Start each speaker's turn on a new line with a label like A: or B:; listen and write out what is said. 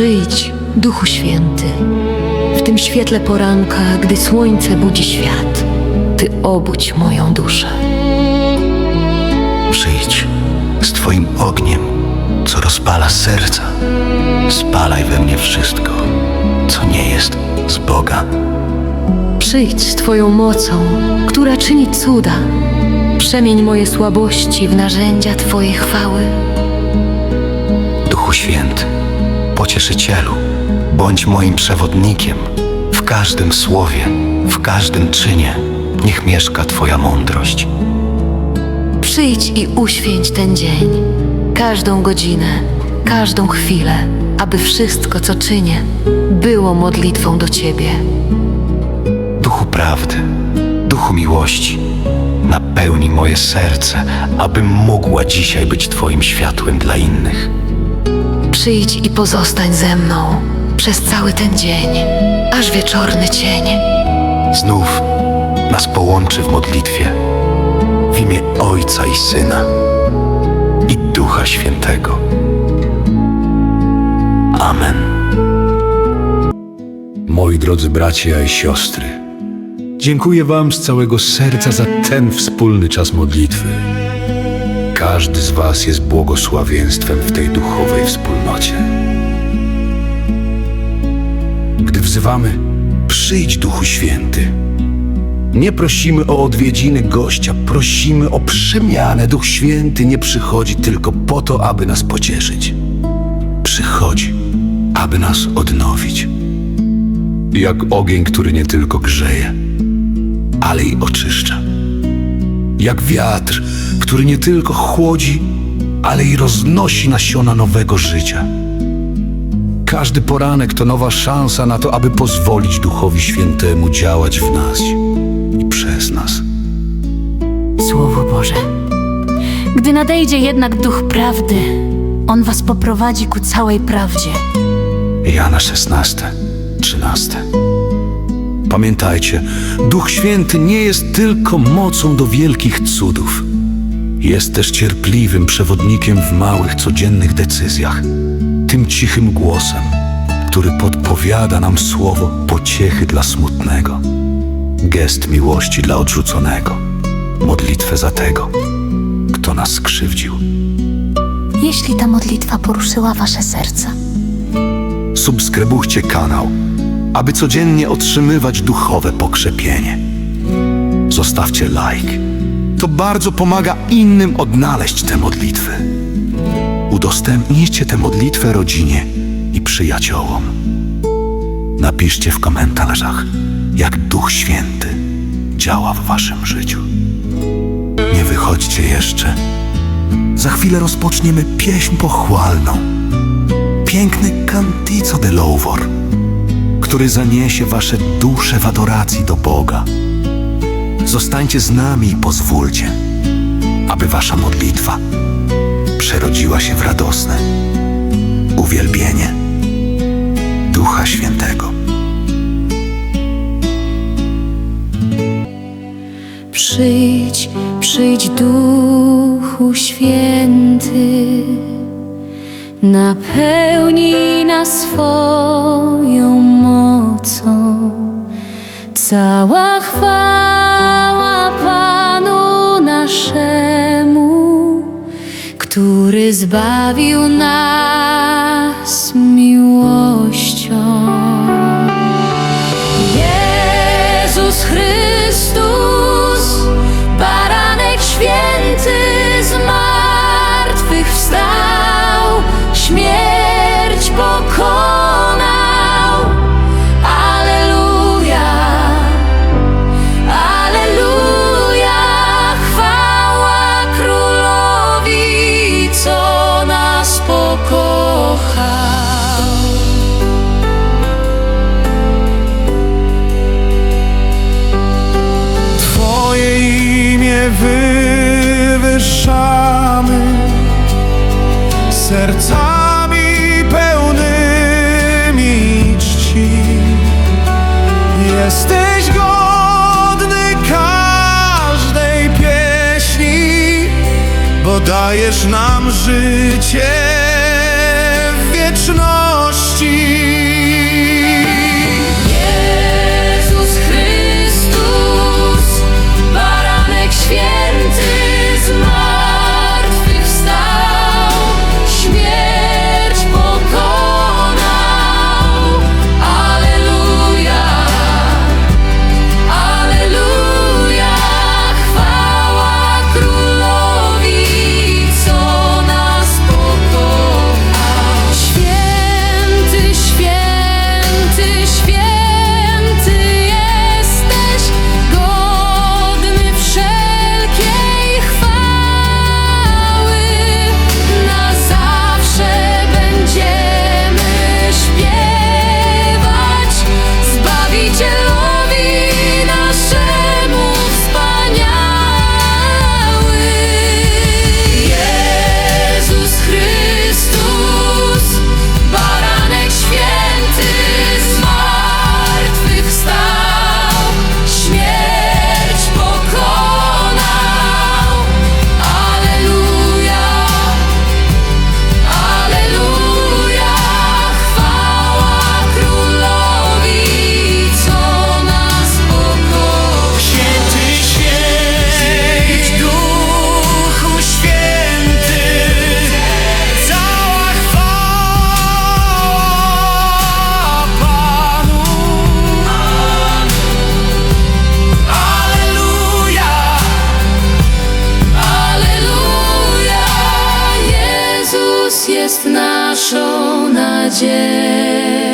A: Przyjdź, Duchu Święty, w tym świetle poranka, gdy słońce budzi świat. Ty obudź moją duszę.
B: Przyjdź z Twoim ogniem, co rozpala serca. Spalaj we mnie wszystko, co nie jest z Boga.
A: Przyjdź z Twoją mocą, która czyni cuda. Przemień moje słabości w narzędzia Twojej chwały.
B: Duchu Święty, Pocieszycielu, bądź moim przewodnikiem w każdym słowie, w każdym czynie. Niech mieszka Twoja mądrość.
A: Przyjdź i uświęć ten dzień, każdą godzinę, każdą chwilę, aby wszystko, co czynię, było modlitwą do Ciebie.
B: Duchu prawdy, duchu miłości, napełnij moje serce, abym mógła dzisiaj być Twoim światłem dla innych.
A: Przyjdź i pozostań ze mną przez cały ten dzień, aż wieczorny cień.
B: Znów nas połączy w modlitwie w imię Ojca i Syna i Ducha Świętego. Amen.
C: Moi drodzy bracia i siostry, dziękuję Wam z całego serca za ten wspólny czas modlitwy. Każdy z Was jest błogosławieństwem w tej duchowej wspólnocie. Gdy wzywamy, przyjdź Duchu Święty. Nie prosimy o odwiedziny gościa, prosimy o przemianę. Duch Święty nie przychodzi tylko po to, aby nas pocieszyć. Przychodzi, aby nas odnowić jak ogień, który nie tylko grzeje, ale i oczyszcza. Jak wiatr, który nie tylko chłodzi, ale i roznosi nasiona nowego życia. Każdy poranek to nowa szansa na to, aby pozwolić Duchowi Świętemu działać w nas i przez nas.
D: Słowo Boże. Gdy nadejdzie jednak duch prawdy, on was poprowadzi ku całej prawdzie.
C: Jana 16, 13. Pamiętajcie, Duch Święty nie jest tylko mocą do wielkich cudów. Jest też cierpliwym przewodnikiem w małych, codziennych decyzjach. Tym cichym głosem, który podpowiada nam słowo pociechy dla smutnego, gest miłości dla odrzuconego, modlitwę za tego, kto nas skrzywdził.
D: Jeśli ta modlitwa poruszyła wasze serca,
C: subskrybujcie kanał, aby codziennie otrzymywać duchowe pokrzepienie. Zostawcie like. To bardzo pomaga innym odnaleźć te modlitwy. Udostępnijcie tę modlitwę rodzinie i przyjaciołom. Napiszcie w komentarzach, jak Duch Święty działa w waszym życiu. Nie wychodźcie jeszcze. Za chwilę rozpoczniemy pieśń pochwalną piękny cantizo de louvor, który zaniesie wasze dusze w adoracji do Boga. Zostańcie z nami i pozwólcie, aby wasza modlitwa przerodziła się w radosne uwielbienie Ducha Świętego.
A: Przyjdź, przyjdź Duchu Święty, napełnij nas swoją mocą. Cała chwała który zbawił nas
E: Jesteś godny każdej pieśni, bo dajesz nam życie
A: Jest naszą nadzieją.